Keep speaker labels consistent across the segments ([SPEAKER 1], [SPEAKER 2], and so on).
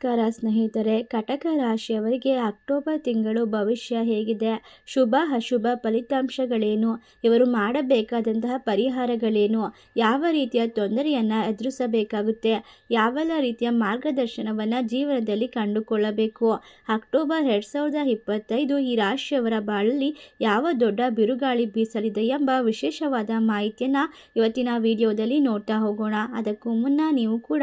[SPEAKER 1] ನಮಸ್ಕಾರ ಸ್ನೇಹಿತರೆ, ಕಟಕ ರಾಶಿಯವರಿಗೆ ಅಕ್ಟೋಬರ್ ತಿಂಗಳು ಭವಿಷ್ಯ ಹೇಗಿದೆ. ಶುಭ, ಅಶುಭ ಫಲಿತಾಂಶಗಳೇನು? ಇವರು ಮಾಡಬೇಕಾದಂತಹ ಪರಿಹಾರಗಳೇನು? ಯಾವ ರೀತಿಯ ತೊಂದರೆಯನ್ನು ಎದುರಿಸಬೇಕಾಗುತ್ತೆ? ಯಾವೆಲ್ಲ ರೀತಿಯ ಮಾರ್ಗದರ್ಶನವನ್ನು ಜೀವನದಲ್ಲಿ ಕಂಡುಕೊಳ್ಳಬೇಕು? ಅಕ್ಟೋಬರ್ ಎರಡು ಸಾವಿರದ ಇಪ್ಪತ್ತೈದು ಈ ರಾಶಿಯವರ ಬಾಳಲ್ಲಿ ಯಾವ ದೊಡ್ಡ ಬಿರುಗಾಳಿ ಬೀಸಲಿದೆ ಎಂಬ ವಿಶೇಷವಾದ ಮಾಹಿತಿಯನ್ನು ಇವತ್ತಿನ ವಿಡಿಯೋದಲ್ಲಿ ನೋಡ್ತಾ ಹೋಗೋಣ. ಅದಕ್ಕೂ ಮುನ್ನ ನೀವು ಕೂಡ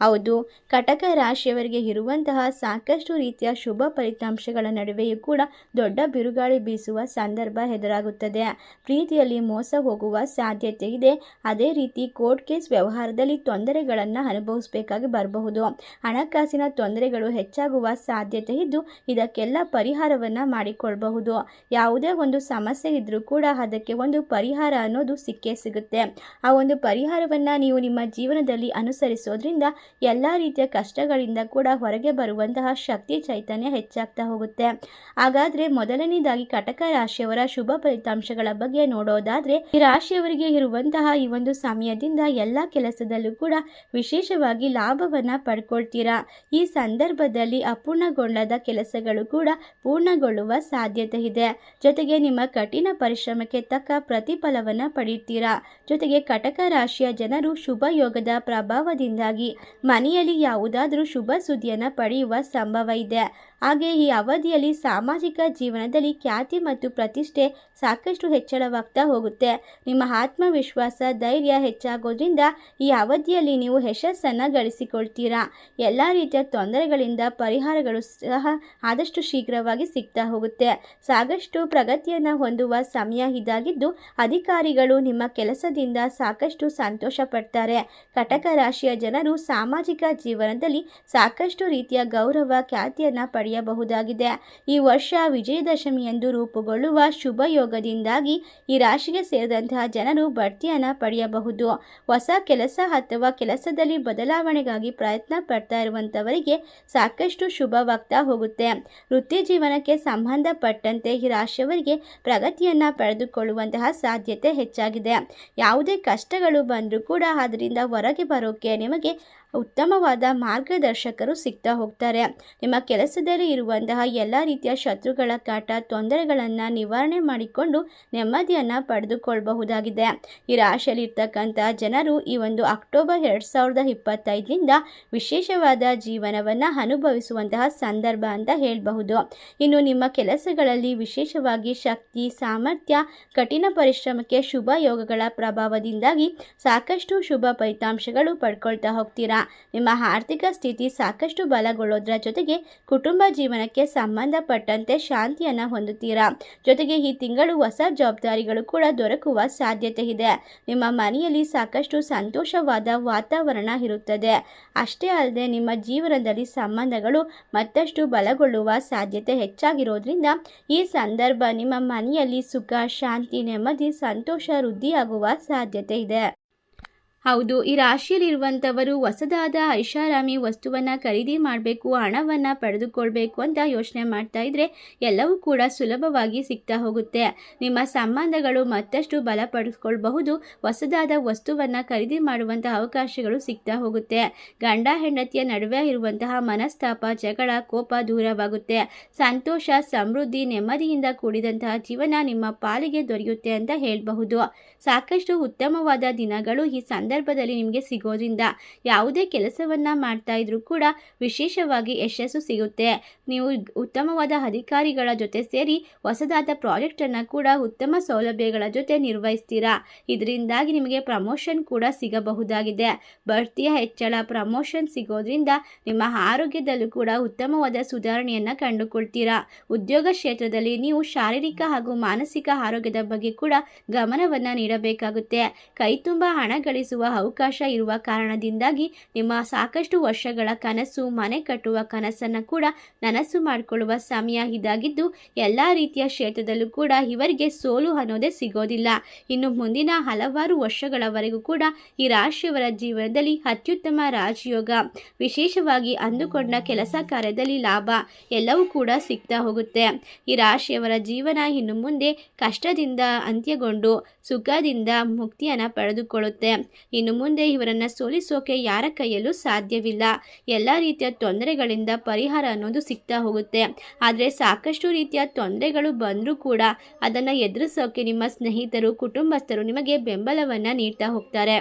[SPEAKER 1] ಹೌದು, ಕಟಕ ರಾಶಿಯವರಿಗೆ ಇರುವಂತಹ ಸಾಕಷ್ಟು ರೀತಿಯ ಶುಭ ಫಲಿತಾಂಶಗಳ ನಡುವೆಯೂ ಕೂಡ ದೊಡ್ಡ ಬಿರುಗಾಳಿ ಬೀಸುವ ಸಂದರ್ಭ ಎದುರಾಗುತ್ತದೆ. ಪ್ರೀತಿಯಲ್ಲಿ ಮೋಸ ಹೋಗುವ ಸಾಧ್ಯತೆ ಇದೆ. ಅದೇ ರೀತಿ ಕೋರ್ಟ್ ಕೇಸ್ ವ್ಯವಹಾರದಲ್ಲಿ ತೊಂದರೆಗಳನ್ನು ಅನುಭವಿಸಬೇಕಾಗಿ ಬರಬಹುದು. ಹಣಕಾಸಿನ ತೊಂದರೆಗಳು ಹೆಚ್ಚಾಗುವ ಸಾಧ್ಯತೆ ಇದ್ದು, ಇದಕ್ಕೆಲ್ಲ ಪರಿಹಾರವನ್ನು ಮಾಡಿಕೊಳ್ಳಬಹುದು ಯಾವುದೇ ಒಂದು ಸಮಸ್ಯೆ ಇದ್ದರೂ ಕೂಡ ಅದಕ್ಕೆ ಒಂದು ಪರಿಹಾರ ಅನ್ನೋದು ಸಿಕ್ಕೇ ಸಿಗುತ್ತೆ. ಆ ಒಂದು ಪರಿಹಾರವನ್ನು ನೀವು ನಿಮ್ಮ ಜೀವನದಲ್ಲಿ ಅನುಸರಿಸೋದ್ರಿಂದ ಎಲ್ಲ ರೀತಿಯ ಕಷ್ಟಗಳಿಂದ ಕೂಡ ಹೊರಗೆ ಬರುವಂತಹ ಶಕ್ತಿ ಚೈತನ್ಯ ಹೆಚ್ಚಾಗ್ತಾ ಹೋಗುತ್ತೆ. ಹಾಗಾದ್ರೆ ಮೊದಲನೇದಾಗಿ ಕಟಕ ರಾಶಿಯವರ ಶುಭ ಫಲಿತಾಂಶಗಳ ಬಗ್ಗೆ ನೋಡೋದಾದ್ರೆ, ಈ ರಾಶಿಯವರಿಗೆ ಇರುವಂತಹ ಈ ಒಂದು ಸಮಯದಿಂದ ಎಲ್ಲ ಕೆಲಸದಲ್ಲೂ ಕೂಡ ವಿಶೇಷವಾಗಿ ಲಾಭವನ್ನ ಪಡ್ಕೊಳ್ತೀರಾ? ಈ ಸಂದರ್ಭದಲ್ಲಿ ಅಪೂರ್ಣಗೊಂಡದ ಕೆಲಸಗಳು ಕೂಡ ಪೂರ್ಣಗೊಳ್ಳುವ ಸಾಧ್ಯತೆ ಇದೆ. ಜೊತೆಗೆ ನಿಮ್ಮ ಕಠಿಣ ಪರಿಶ್ರಮಕ್ಕೆ ತಕ್ಕ ಪ್ರತಿಫಲವನ್ನ ಪಡೆಯುತ್ತೀರಾ ಜೊತೆಗೆ ಕಟಕ ರಾಶಿಯ ಜನರು ಶುಭ ಯೋಗದ ಪ್ರಭಾವದಿಂದಾಗಿ ಮನೆಯಲ್ಲಿ ಯಾವುದಾದರೂ ಶುಭ ಸುದ್ದಿಯನ್ನು ಪಡೆಯುವ ಸಂಭವ ಇದೆ. ಹಾಗೆ ಈ ಅವಧಿಯಲ್ಲಿ ಸಾಮಾಜಿಕ ಜೀವನದಲ್ಲಿ ಖ್ಯಾತಿ ಮತ್ತು ಪ್ರತಿಷ್ಠೆ ಸಾಕಷ್ಟು ಹೆಚ್ಚಳವಾಗ್ತಾ ಹೋಗುತ್ತೆ. ನಿಮ್ಮ ಆತ್ಮವಿಶ್ವಾಸ, ಧೈರ್ಯ ಹೆಚ್ಚಾಗೋದ್ರಿಂದ ಈ ಅವಧಿಯಲ್ಲಿ ನೀವು ಯಶಸ್ಸನ್ನು ಗಳಿಸಿಕೊಳ್ತೀರಾ? ಎಲ್ಲ ರೀತಿಯ ತೊಂದರೆಗಳಿಂದ ಪರಿಹಾರಗಳು ಸಹ ಆದಷ್ಟು ಶೀಘ್ರವಾಗಿ ಸಿಗ್ತಾ ಹೋಗುತ್ತೆ. ಸಾಕಷ್ಟು ಪ್ರಗತಿಯನ್ನು ಹೊಂದುವ ಸಮಯ ಇದಾಗಿದ್ದು, ಅಧಿಕಾರಿಗಳು ನಿಮ್ಮ ಕೆಲಸದಿಂದ ಸಾಕಷ್ಟು ಸಂತೋಷ ಪಡ್ತಾರೆ ಕಟಕ ರಾಶಿಯ ಜನರು ಸಾಮಾಜಿಕ ಜೀವನದಲ್ಲಿ ಸಾಕಷ್ಟು ರೀತಿಯ ಗೌರವ ಖ್ಯಾತಿಯನ್ನು ಪಡೆಯಬಹುದಾಗಿದೆ. ಈ ವರ್ಷ ವಿಜಯದಶಮಿಯಂದು ರೂಪುಗೊಳ್ಳುವ ಶುಭ ಯೋಗದಿಂದಾಗಿ ಈ ರಾಶಿಗೆ ಸೇರಿದಂತಹ ಜನರು ಬಡ್ತಿಯನ್ನು ಪಡೆಯಬಹುದು. ಹೊಸ ಕೆಲಸ ಅಥವಾ ಕೆಲಸದಲ್ಲಿ ಬದಲಾವಣೆಗಾಗಿ ಪ್ರಯತ್ನ ಪಡ್ತಾ ಇರುವಂಥವರಿಗೆ ಸಾಕಷ್ಟು ಶುಭವಾಗ್ತಾ ಹೋಗುತ್ತೆ. ವೃತ್ತಿ ಜೀವನಕ್ಕೆ ಸಂಬಂಧಪಟ್ಟಂತೆ ಈ ರಾಶಿಯವರಿಗೆ ಪ್ರಗತಿಯನ್ನು ಪಡೆದುಕೊಳ್ಳುವಂತಹ ಸಾಧ್ಯತೆ ಹೆಚ್ಚಾಗಿದೆ. ಯಾವುದೇ ಕಷ್ಟಗಳು ಬಂದರೂ ಕೂಡ ಅದರಿಂದ ಹೊರಗೆ ಬರೋಕೆ ನಿಮಗೆ ಉತ್ತಮವಾದ ಮಾರ್ಗದರ್ಶಕರು ಸಿಗ್ತಾ ಹೋಗ್ತಾರೆ. ನಿಮ್ಮ ಕೆಲಸದಲ್ಲಿ ಇರುವಂತಹ ಎಲ್ಲ ರೀತಿಯ ಶತ್ರುಗಳ ಕಾಟ ತೊಂದರೆಗಳನ್ನು ನಿವಾರಣೆ ಮಾಡಿಕೊಂಡು ನೆಮ್ಮದಿಯನ್ನು ಪಡೆದುಕೊಳ್ಳಬಹುದಾಗಿದೆ ಈ ರಾಶಿಯಲ್ಲಿರ್ತಕ್ಕಂಥ ಜನರು ಈ ಒಂದು ಅಕ್ಟೋಬರ್ ಎರಡು ಸಾವಿರದ ಇಪ್ಪತ್ತೈದರಿಂದ ವಿಶೇಷವಾದ ಜೀವನವನ್ನು ಅನುಭವಿಸುವಂತಹ ಸಂದರ್ಭ ಅಂತ ಹೇಳಬಹುದು. ಇನ್ನು ನಿಮ್ಮ ಕೆಲಸಗಳಲ್ಲಿ ವಿಶೇಷವಾಗಿ ಶಕ್ತಿ, ಸಾಮರ್ಥ್ಯ, ಕಠಿಣ ಪರಿಶ್ರಮಕ್ಕೆ ಶುಭ ಯೋಗಗಳ ಪ್ರಭಾವದಿಂದಾಗಿ ಸಾಕಷ್ಟು ಶುಭ ಫಲಿತಾಂಶಗಳು ಪಡ್ಕೊಳ್ತಾ ಹೋಗ್ತೀರಾ? ನಿಮ್ಮ ಆರ್ಥಿಕ ಸ್ಥಿತಿ ಸಾಕಷ್ಟು ಬಲಗೊಳ್ಳೋದ್ರ ಜೊತೆಗೆ ಕುಟುಂಬ ಜೀವನಕ್ಕೆ ಸಂಬಂಧಪಟ್ಟಂತೆ ಶಾಂತಿಯನ್ನು ಹೊಂದುತ್ತೀರಾ? ಜೊತೆಗೆ ಈ ತಿಂಗಳು ಹೊಸ ಜವಾಬ್ದಾರಿಗಳು ಕೂಡ ದೊರಕುವ ಸಾಧ್ಯತೆ ಇದೆ. ನಿಮ್ಮ ಮನೆಯಲ್ಲಿ ಸಾಕಷ್ಟು ಸಂತೋಷವಾದ ವಾತಾವರಣ ಇರುತ್ತದೆ. ಅಷ್ಟೇ ಅಲ್ಲದೆ ನಿಮ್ಮ ಜೀವನದಲ್ಲಿ ಸಂಬಂಧಗಳು ಮತ್ತಷ್ಟು ಬಲಗೊಳ್ಳುವ ಸಾಧ್ಯತೆ ಹೆಚ್ಚಾಗಿರೋದ್ರಿಂದ ಈ ಸಂದರ್ಭ ನಿಮ್ಮ ಮನೆಯಲ್ಲಿ ಸುಖ, ಶಾಂತಿ, ನೆಮ್ಮದಿ, ಸಂತೋಷ, ವೃದ್ಧಿಯಾಗುವ ಸಾಧ್ಯತೆ ಇದೆ. ಹೌದು, ಈ ರಾಶಿಯಲ್ಲಿರುವಂಥವರು ಹೊಸದಾದ ಐಷಾರಾಮಿ ವಸ್ತುವನ್ನು ಖರೀದಿ ಮಾಡಬೇಕು, ಹಣವನ್ನು ಪಡೆದುಕೊಳ್ಬೇಕು ಅಂತ ಯೋಚನೆ ಮಾಡ್ತಾ ಇದ್ದರೆ ಎಲ್ಲವೂ ಕೂಡ ಸುಲಭವಾಗಿ ಸಿಗ್ತಾ ಹೋಗುತ್ತೆ. ನಿಮ್ಮ ಸಂಬಂಧಗಳು ಮತ್ತಷ್ಟು ಬಲಪಡಿಸ್ಕೊಳ್ಬಹುದು, ಹೊಸದಾದ ವಸ್ತುವನ್ನು ಖರೀದಿ ಮಾಡುವಂತಹ ಅವಕಾಶಗಳು ಸಿಗ್ತಾ ಹೋಗುತ್ತೆ. ಗಂಡ ಹೆಂಡತಿಯ ನಡುವೆ ಇರುವಂತಹ ಮನಸ್ತಾಪ, ಜಗಳ, ಕೋಪ ದೂರವಾಗುತ್ತೆ. ಸಂತೋಷ, ಸಮೃದ್ಧಿ, ನೆಮ್ಮದಿಯಿಂದ ಕೂಡಿದಂತಹ ಜೀವನ ನಿಮ್ಮ ಪಾಲಿಗೆ ದೊರೆಯುತ್ತೆ ಅಂತ ಹೇಳಬಹುದು. ಸಾಕಷ್ಟು ಉತ್ತಮವಾದ ದಿನಗಳು ಈ ಸಂದರ್ಭದಲ್ಲಿ ನಿಮಗೆ ಸಿಗೋದ್ರಿಂದ ಯಾವುದೇ ಕೆಲಸವನ್ನು ಮಾಡ್ತಾ ಇದ್ರೂ ಕೂಡ ವಿಶೇಷವಾಗಿ ಯಶಸ್ಸು ಸಿಗುತ್ತೆ. ನೀವು ಉತ್ತಮವಾದ ಅಧಿಕಾರಿಗಳ ಜೊತೆ ಸೇರಿ ಹೊಸದಾದ ಪ್ರಾಜೆಕ್ಟನ್ನು ಕೂಡ ಉತ್ತಮ ಸೌಲಭ್ಯಗಳ ಜೊತೆ ನಿರ್ವಹಿಸ್ತೀರಾ? ಇದರಿಂದಾಗಿ ನಿಮಗೆ ಪ್ರಮೋಷನ್ ಕೂಡ ಸಿಗಬಹುದಾಗಿದೆ. ಬಡ್ತಿಯ ಹೆಚ್ಚಳ ಪ್ರಮೋಷನ್ ಸಿಗೋದ್ರಿಂದ ನಿಮ್ಮ ಆರೋಗ್ಯದಲ್ಲೂ ಕೂಡ ಉತ್ತಮವಾದ ಸುಧಾರಣೆಯನ್ನು ಕಂಡುಕೊಳ್ತೀರಾ? ಉದ್ಯೋಗ ಕ್ಷೇತ್ರದಲ್ಲಿ ನೀವು ಶಾರೀರಿಕ ಹಾಗೂ ಮಾನಸಿಕ ಆರೋಗ್ಯದ ಬಗ್ಗೆ ಕೂಡ ಗಮನವನ್ನು ನೀಡಬೇಕಾಗುತ್ತೆ. ಕೈ ತುಂಬ ಹಣ ಗಳಿಸುವ ಸಾಧಿಸುವ ಅವಕಾಶ ಇರುವ ಕಾರಣದಿಂದಾಗಿ ನಿಮ್ಮ ಸಾಕಷ್ಟು ವರ್ಷಗಳ ಕನಸು, ಮನೆ ಕಟ್ಟುವ ಕನಸನ್ನು ಕೂಡ ನನಸು ಮಾಡಿಕೊಳ್ಳುವ ಸಮಯ ಇದಾಗಿದ್ದು, ಎಲ್ಲ ರೀತಿಯ ಕ್ಷೇತ್ರದಲ್ಲೂ ಕೂಡ ಇವರಿಗೆ ಸೋಲು ಅನ್ನೋದೇ ಸಿಗೋದಿಲ್ಲ. ಇನ್ನು ಮುಂದಿನ ಹಲವಾರು ವರ್ಷಗಳವರೆಗೂ ಕೂಡ ಈ ರಾಶಿಯವರ ಜೀವನದಲ್ಲಿ ಅತ್ಯುತ್ತಮ ರಾಜಯೋಗ, ವಿಶೇಷವಾಗಿ ಅಂದುಕೊಂಡ ಕೆಲಸ ಕಾರ್ಯದಲ್ಲಿ ಲಾಭ ಎಲ್ಲವೂ ಕೂಡ ಸಿಗ್ತಾ ಹೋಗುತ್ತೆ. ಈ ರಾಶಿಯವರ ಜೀವನ ಇನ್ನು ಮುಂದೆ ಕಷ್ಟದಿಂದ ಅಂತ್ಯಗೊಂಡು ಸುಖದಿಂದ ಮುಕ್ತಿಯನ್ನು ಪಡೆದುಕೊಳ್ಳುತ್ತೆ. ಇನ್ನು ಮುಂದೆ ಇವರನ್ನು ಸೋಲಿಸೋಕೆ ಯಾರ ಕೈಯಲ್ಲೂ ಸಾಧ್ಯವಿಲ್ಲ. ಎಲ್ಲ ರೀತಿಯ ತೊಂದರೆಗಳಿಂದ ಪರಿಹಾರ ಅನ್ನೋದು ಸಿಗ್ತಾ ಹೋಗುತ್ತೆ. ಆದರೆ ಸಾಕಷ್ಟು ರೀತಿಯ ತೊಂದರೆಗಳು ಬಂದರೂ ಕೂಡ ಅದನ್ನು ಎದುರಿಸೋಕೆ ನಿಮ್ಮ ಸ್ನೇಹಿತರು, ಕುಟುಂಬಸ್ಥರು ನಿಮಗೆ ಬೆಂಬಲವನ್ನು ನೀಡ್ತಾ ಹೋಗ್ತಾರೆ.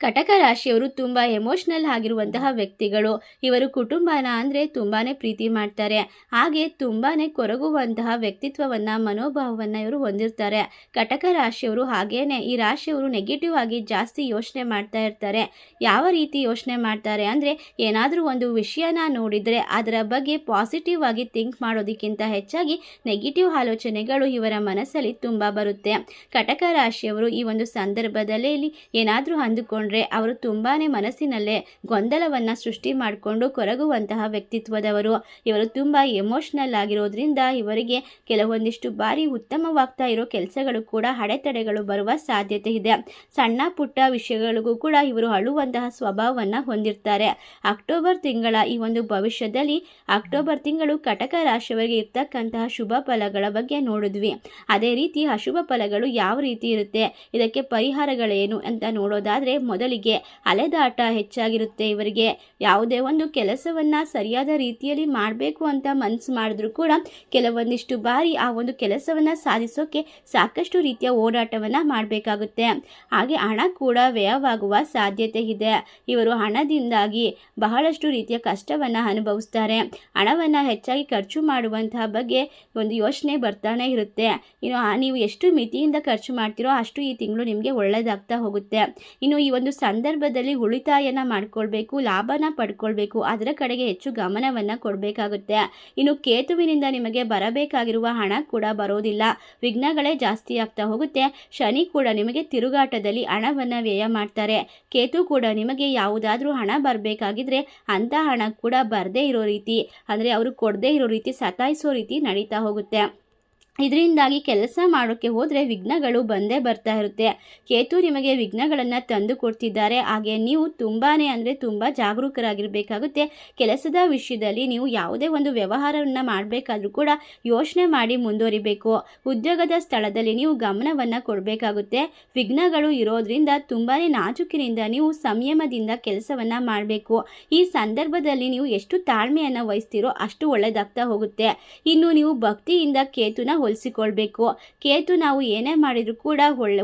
[SPEAKER 1] ಕಟಕ ರಾಶಿಯವರು ತುಂಬ ಎಮೋಷ್ನಲ್ ಆಗಿರುವಂತಹ ವ್ಯಕ್ತಿಗಳು. ಇವರು ಕುಟುಂಬನ ಅಂದರೆ ತುಂಬಾ ಪ್ರೀತಿ ಮಾಡ್ತಾರೆ. ಹಾಗೆ ತುಂಬಾ ಕೊರಗುವಂತಹ ವ್ಯಕ್ತಿತ್ವವನ್ನು, ಮನೋಭಾವವನ್ನು ಇವರು ಹೊಂದಿರ್ತಾರೆ. ಕಟಕ ರಾಶಿಯವರು ಹಾಗೇನೆ, ಈ ರಾಶಿಯವರು ನೆಗೆಟಿವ್ ಆಗಿ ಜಾಸ್ತಿ ಯೋಚನೆ ಮಾಡ್ತಾ ಇರ್ತಾರೆ. ಯಾವ ರೀತಿ ಯೋಚನೆ ಮಾಡ್ತಾರೆ ಅಂದರೆ, ಏನಾದರೂ ಒಂದು ವಿಷಯನ ನೋಡಿದರೆ ಅದರ ಬಗ್ಗೆ ಪಾಸಿಟಿವ್ ಆಗಿ ಥಿಂಕ್ ಮಾಡೋದಕ್ಕಿಂತ ಹೆಚ್ಚಾಗಿ ನೆಗೆಟಿವ್ ಆಲೋಚನೆಗಳು ಇವರ ಮನಸ್ಸಲ್ಲಿ ತುಂಬ ಬರುತ್ತೆ. ಕಟಕ ರಾಶಿಯವರು ಈ ಒಂದು ಸಂದರ್ಭದಲ್ಲಿ ಏನಾದರೂ ಅಂದುಕೊಂಡು ಅವರು ತುಂಬಾ ಮನಸ್ಸಿನಲ್ಲೇ ಗೊಂದಲವನ್ನು ಸೃಷ್ಟಿ ಮಾಡಿಕೊಂಡು ಕೊರಗುವಂತಹ ವ್ಯಕ್ತಿತ್ವದವರು. ಇವರು ತುಂಬ ಎಮೋಷ್ನಲ್ ಆಗಿರೋದ್ರಿಂದ ಇವರಿಗೆ ಕೆಲವೊಂದಿಷ್ಟು ಬಾರಿ ಉತ್ತಮವಾಗ್ತಾ ಇರೋ ಕೆಲಸಗಳು ಕೂಡ, ಅಡೆತಡೆಗಳು ಬರುವ ಸಾಧ್ಯತೆ ಇದೆ. ಸಣ್ಣ ಪುಟ್ಟ ವಿಷಯಗಳಿಗೂ ಕೂಡ ಇವರು ಅಳುವಂತಹ ಸ್ವಭಾವವನ್ನು ಹೊಂದಿರ್ತಾರೆ. ಅಕ್ಟೋಬರ್ ತಿಂಗಳ ಈ ಒಂದು ಭವಿಷ್ಯದಲ್ಲಿ ಅಕ್ಟೋಬರ್ ತಿಂಗಳು ಕಟಕ ರಾಶಿಯವರಿಗೆ ಇರ್ತಕ್ಕಂತಹ ಶುಭ ಫಲಗಳ ಬಗ್ಗೆ ನೋಡಿದ್ವಿ. ಅದೇ ರೀತಿ ಅಶುಭ ಫಲಗಳು ಯಾವ ರೀತಿ ಇರುತ್ತೆ, ಇದಕ್ಕೆ ಪರಿಹಾರಗಳೇನು ಅಂತ ನೋಡೋದಾದರೆ ಮೊದಲಿಗೆ ಅಲೆದಾಟ ಹೆಚ್ಚಾಗಿರುತ್ತೆ ಇವರಿಗೆ. ಯಾವುದೇ ಒಂದು ಕೆಲಸವನ್ನು ಸರಿಯಾದ ರೀತಿಯಲ್ಲಿ ಮಾಡಬೇಕು ಅಂತ ಮನಸ್ಸು ಮಾಡಿದ್ರು ಕೂಡ ಕೆಲವೊಂದಿಷ್ಟು ಬಾರಿ ಆ ಒಂದು ಕೆಲಸವನ್ನು ಸಾಧಿಸೋಕೆ ಸಾಕಷ್ಟು ರೀತಿಯ ಓಡಾಟವನ್ನು ಮಾಡಬೇಕಾಗುತ್ತೆ. ಹಾಗೆ ಹಣ ಕೂಡ ವ್ಯಯವಾಗುವ ಸಾಧ್ಯತೆ ಇದೆ. ಇವರು ಹಣದಿಂದಾಗಿ ಬಹಳಷ್ಟು ರೀತಿಯ ಕಷ್ಟವನ್ನು ಅನುಭವಿಸ್ತಾರೆ. ಹಣವನ್ನು ಹೆಚ್ಚಾಗಿ ಖರ್ಚು ಮಾಡುವಂತಹ ಬಗ್ಗೆ ಒಂದು ಯೋಚನೆ ಬರ್ತಾನೆ ಇರುತ್ತೆ. ಇನ್ನು ನೀವು ಎಷ್ಟು ಮಿತಿಯಿಂದ ಖರ್ಚು ಮಾಡ್ತೀರೋ ಅಷ್ಟು ಈ ತಿಂಗಳು ನಿಮಗೆ ಒಳ್ಳೆಯದಾಗ್ತಾ ಹೋಗುತ್ತೆ. ಇನ್ನು ಈ ಸಂದರ್ಭದಲ್ಲಿ ಉಳಿತಾಯನ ಮಾಡ್ಕೊಳ್ಬೇಕು, ಲಾಭನ ಪಡ್ಕೊಳ್ಬೇಕು, ಅದರ ಕಡೆಗೆ ಹೆಚ್ಚು ಗಮನವನ್ನು ಕೊಡಬೇಕಾಗುತ್ತೆ. ಇನ್ನು ಕೇತುವಿನಿಂದ ನಿಮಗೆ ಬರಬೇಕಾಗಿರುವ ಹಣ ಕೂಡ ಬರೋದಿಲ್ಲ. ವಿಘ್ನಗಳೇ ಜಾಸ್ತಿ ಆಗ್ತಾ ಹೋಗುತ್ತೆ. ಶನಿ ಕೂಡ ನಿಮಗೆ ತಿರುಗಾಟದಲ್ಲಿ ಹಣವನ್ನು ವ್ಯಯ ಮಾಡ್ತಾರೆ. ಕೇತು ಕೂಡ ನಿಮಗೆ ಯಾವುದಾದ್ರೂ ಹಣ ಬರಬೇಕಾಗಿದ್ರೆ ಅಂಥ ಹಣ ಕೂಡ ಬರದೇ ಇರೋ ರೀತಿ, ಅಂದರೆ ಅವರು ಕೊಡದೇ ಇರೋ ರೀತಿ, ಸತಾಯಿಸೋ ರೀತಿ ನಡೀತಾ ಹೋಗುತ್ತೆ. ಇದರಿಂದಾಗಿ ಕೆಲಸ ಮಾಡೋಕ್ಕೆ ಹೋದರೆ ವಿಘ್ನಗಳು ಬಂದೇ ಬರ್ತಾ ಇರುತ್ತೆ. ಕೇತು ನಿಮಗೆ ವಿಘ್ನಗಳನ್ನು ತಂದು ಕೊಡ್ತಿದ್ದಾರೆ. ಹಾಗೆ ನೀವು ತುಂಬಾ ಅಂದರೆ ತುಂಬ ಜಾಗರೂಕರಾಗಿರಬೇಕಾಗುತ್ತೆ. ಕೆಲಸದ ವಿಷಯದಲ್ಲಿ ನೀವು ಯಾವುದೇ ಒಂದು ವ್ಯವಹಾರವನ್ನು ಮಾಡಬೇಕಾದ್ರೂ ಕೂಡ ಯೋಚನೆ ಮಾಡಿ ಮುಂದುವರಿಬೇಕು. ಉದ್ಯೋಗದ ಸ್ಥಳದಲ್ಲಿ ನೀವು ಗಮನವನ್ನು ಕೊಡಬೇಕಾಗುತ್ತೆ. ವಿಘ್ನಗಳು ಇರೋದ್ರಿಂದ ತುಂಬಾ ನಾಜುಕಿನಿಂದ ನೀವು ಸಂಯಮದಿಂದ ಕೆಲಸವನ್ನು ಮಾಡಬೇಕು. ಈ ಸಂದರ್ಭದಲ್ಲಿ ನೀವು ಎಷ್ಟು ತಾಳ್ಮೆಯನ್ನು ವಹಿಸ್ತೀರೋ ಅಷ್ಟು ಒಳ್ಳೆಯದಾಗ್ತಾ ಹೋಗುತ್ತೆ. ಇನ್ನು ನೀವು ಭಕ್ತಿಯಿಂದ ಕೇತುನ ಹೋಲಿಸಿಕೊಳ್ಬೇಕು ಕೇತು ನಾವು ಏನೇ ಮಾಡಿದರೂ ಕೂಡ ಒಳ್ಳೆ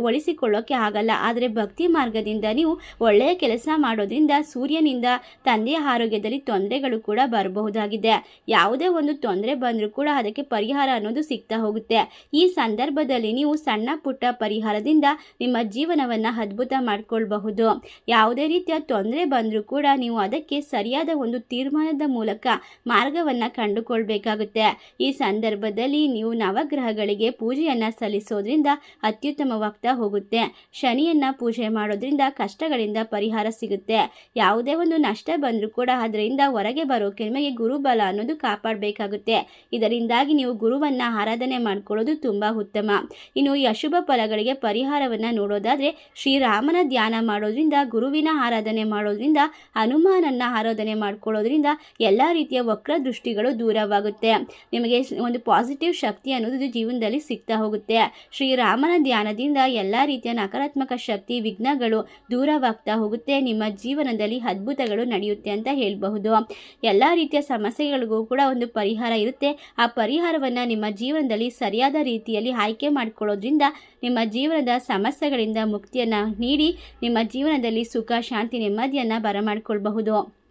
[SPEAKER 1] ಆಗಲ್ಲ. ಆದರೆ ಭಕ್ತಿ ಮಾರ್ಗದಿಂದ ನೀವು ಒಳ್ಳೆಯ ಕೆಲಸ ಮಾಡೋದ್ರಿಂದ ಸೂರ್ಯನಿಂದ ತಂದೆಯ ಆರೋಗ್ಯದಲ್ಲಿ ತೊಂದರೆಗಳು ಕೂಡ ಬರಬಹುದಾಗಿದೆ. ಯಾವುದೇ ಒಂದು ತೊಂದರೆ ಬಂದರೂ ಕೂಡ ಅದಕ್ಕೆ ಪರಿಹಾರ ಅನ್ನೋದು ಸಿಗ್ತಾ ಹೋಗುತ್ತೆ. ಈ ಸಂದರ್ಭದಲ್ಲಿ ನೀವು ಸಣ್ಣ ಪುಟ್ಟ ಪರಿಹಾರದಿಂದ ನಿಮ್ಮ ಜೀವನವನ್ನು ಅದ್ಭುತ ಮಾಡಿಕೊಳ್ಬಹುದು. ಯಾವುದೇ ರೀತಿಯ ತೊಂದರೆ ಬಂದರೂ ಕೂಡ ನೀವು ಅದಕ್ಕೆ ಸರಿಯಾದ ಒಂದು ತೀರ್ಮಾನದ ಮೂಲಕ ಮಾರ್ಗವನ್ನು ಕಂಡುಕೊಳ್ಬೇಕಾಗುತ್ತೆ. ಈ ಸಂದರ್ಭದಲ್ಲಿ ನೀವು ನವಗ್ರಹಗಳಿಗೆ ಪೂಜೆಯನ್ನು ಸಲ್ಲಿಸೋದ್ರಿಂದ ಅತ್ಯುತ್ತಮವಾಗ್ತಾ ಹೋಗುತ್ತೆ. ಶನಿಯನ್ನು ಪೂಜೆ ಮಾಡೋದ್ರಿಂದ ಕಷ್ಟಗಳಿಂದ ಪರಿಹಾರ ಸಿಗುತ್ತೆ. ಯಾವುದೇ ಒಂದು ನಷ್ಟ ಬಂದರೂ ಕೂಡ ಅದರಿಂದ ಹೊರಗೆ ಬರೋಕೆ ನಿಮಗೆ ಗುರುಬಲ ಅನ್ನೋದು ಕಾಪಾಡಬೇಕಾಗುತ್ತೆ. ಇದರಿಂದಾಗಿ ನೀವು ಗುರುವನ್ನು ಆರಾಧನೆ ಮಾಡಿಕೊಳ್ಳೋದು ತುಂಬ ಉತ್ತಮ. ಇನ್ನು ಈ ಅಶುಭ ಫಲಗಳಿಗೆ ಪರಿಹಾರವನ್ನು ನೋಡೋದಾದರೆ ಶ್ರೀರಾಮನ ಧ್ಯಾನ ಮಾಡೋದ್ರಿಂದ, ಗುರುವಿನ ಆರಾಧನೆ ಮಾಡೋದ್ರಿಂದ, ಹನುಮಾನನ್ನ ಆರಾಧನೆ ಮಾಡಿಕೊಳ್ಳೋದ್ರಿಂದ ಎಲ್ಲ ರೀತಿಯ ವಕ್ರ ದೃಷ್ಟಿಗಳು ದೂರವಾಗುತ್ತೆ. ನಿಮಗೆ ಒಂದು ಪಾಸಿಟಿವ್ ಶಕ್ತಿ ಅನ್ನೋದು ಜೀವನದಲ್ಲಿ ಸಿಗ್ತಾ ಹೋಗುತ್ತೆ. ಶ್ರೀರಾಮನ ಧ್ಯಾನದಿಂದ ಎಲ್ಲ ರೀತಿಯ ನಕಾರಾತ್ಮಕ ಶಕ್ತಿ, ವಿಘ್ನಗಳು ದೂರವಾಗ್ತಾ ಹೋಗುತ್ತೆ. ನಿಮ್ಮ ಜೀವನದಲ್ಲಿ ಅದ್ಭುತಗಳು ನಡೆಯುತ್ತೆ ಅಂತ ಹೇಳಬಹುದು. ಎಲ್ಲ ರೀತಿಯ ಸಮಸ್ಯೆಗಳಿಗೂ ಕೂಡ ಒಂದು ಪರಿಹಾರ ಇರುತ್ತೆ. ಆ ಪರಿಹಾರವನ್ನು ನಿಮ್ಮ ಜೀವನದಲ್ಲಿ ಸರಿಯಾದ ರೀತಿಯಲ್ಲಿ ಆಯ್ಕೆ ಮಾಡಿಕೊಳ್ಳೋದ್ರಿಂದ ನಿಮ್ಮ ಜೀವನದ ಸಮಸ್ಯೆಗಳಿಂದ ಮುಕ್ತಿಯನ್ನು ನೀಡಿ, ನಿಮ್ಮ ಜೀವನದಲ್ಲಿ ಸುಖ, ಶಾಂತಿ, ನೆಮ್ಮದಿಯನ್ನು ಬರಮಾಡಿಕೊಳ್ಬಹುದು.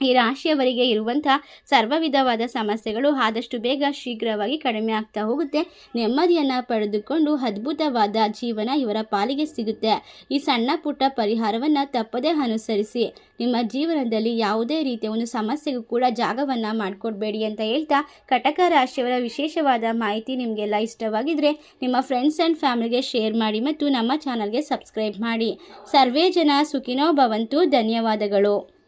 [SPEAKER 1] ಈ ರಾಶಿಯವರಿಗೆ ಇರುವಂಥ ಸರ್ವ ವಿಧವಾದ ಸಮಸ್ಯೆಗಳು ಆದಷ್ಟು ಬೇಗ ಶೀಘ್ರವಾಗಿ ಕಡಿಮೆ ಆಗ್ತಾ ಹೋಗುತ್ತೆ. ನೆಮ್ಮದಿಯನ್ನು ಪಡೆದುಕೊಂಡು ಅದ್ಭುತವಾದ ಜೀವನ ಇವರ ಪಾಲಿಗೆ ಸಿಗುತ್ತೆ. ಈ ಸಣ್ಣ ಪುಟ್ಟ ಪರಿಹಾರವನ್ನು ತಪ್ಪದೇ ಅನುಸರಿಸಿ ನಿಮ್ಮ ಜೀವನದಲ್ಲಿ ಯಾವುದೇ ರೀತಿಯ ಒಂದು ಸಮಸ್ಯೆಗೂ ಕೂಡ ಜಾಗವನ್ನು ಮಾಡಿಕೊಡ್ಬೇಡಿ ಅಂತ ಹೇಳ್ತಾ ಕಟಕ ರಾಶಿಯವರ ವಿಶೇಷವಾದ ಮಾಹಿತಿ ನಿಮಗೆಲ್ಲ ಇಷ್ಟವಾಗಿದ್ದರೆ ನಿಮ್ಮ ಫ್ರೆಂಡ್ಸ್ ಆ್ಯಂಡ್ ಫ್ಯಾಮಿಲಿಗೆ ಶೇರ್ ಮಾಡಿ ಮತ್ತು ನಮ್ಮ ಚಾನಲ್ಗೆ ಸಬ್ಸ್ಕ್ರೈಬ್ ಮಾಡಿ. ಸರ್ವೇ ಜನ ಸುಖಿನೋ ಭವಂತು. ಧನ್ಯವಾದಗಳು.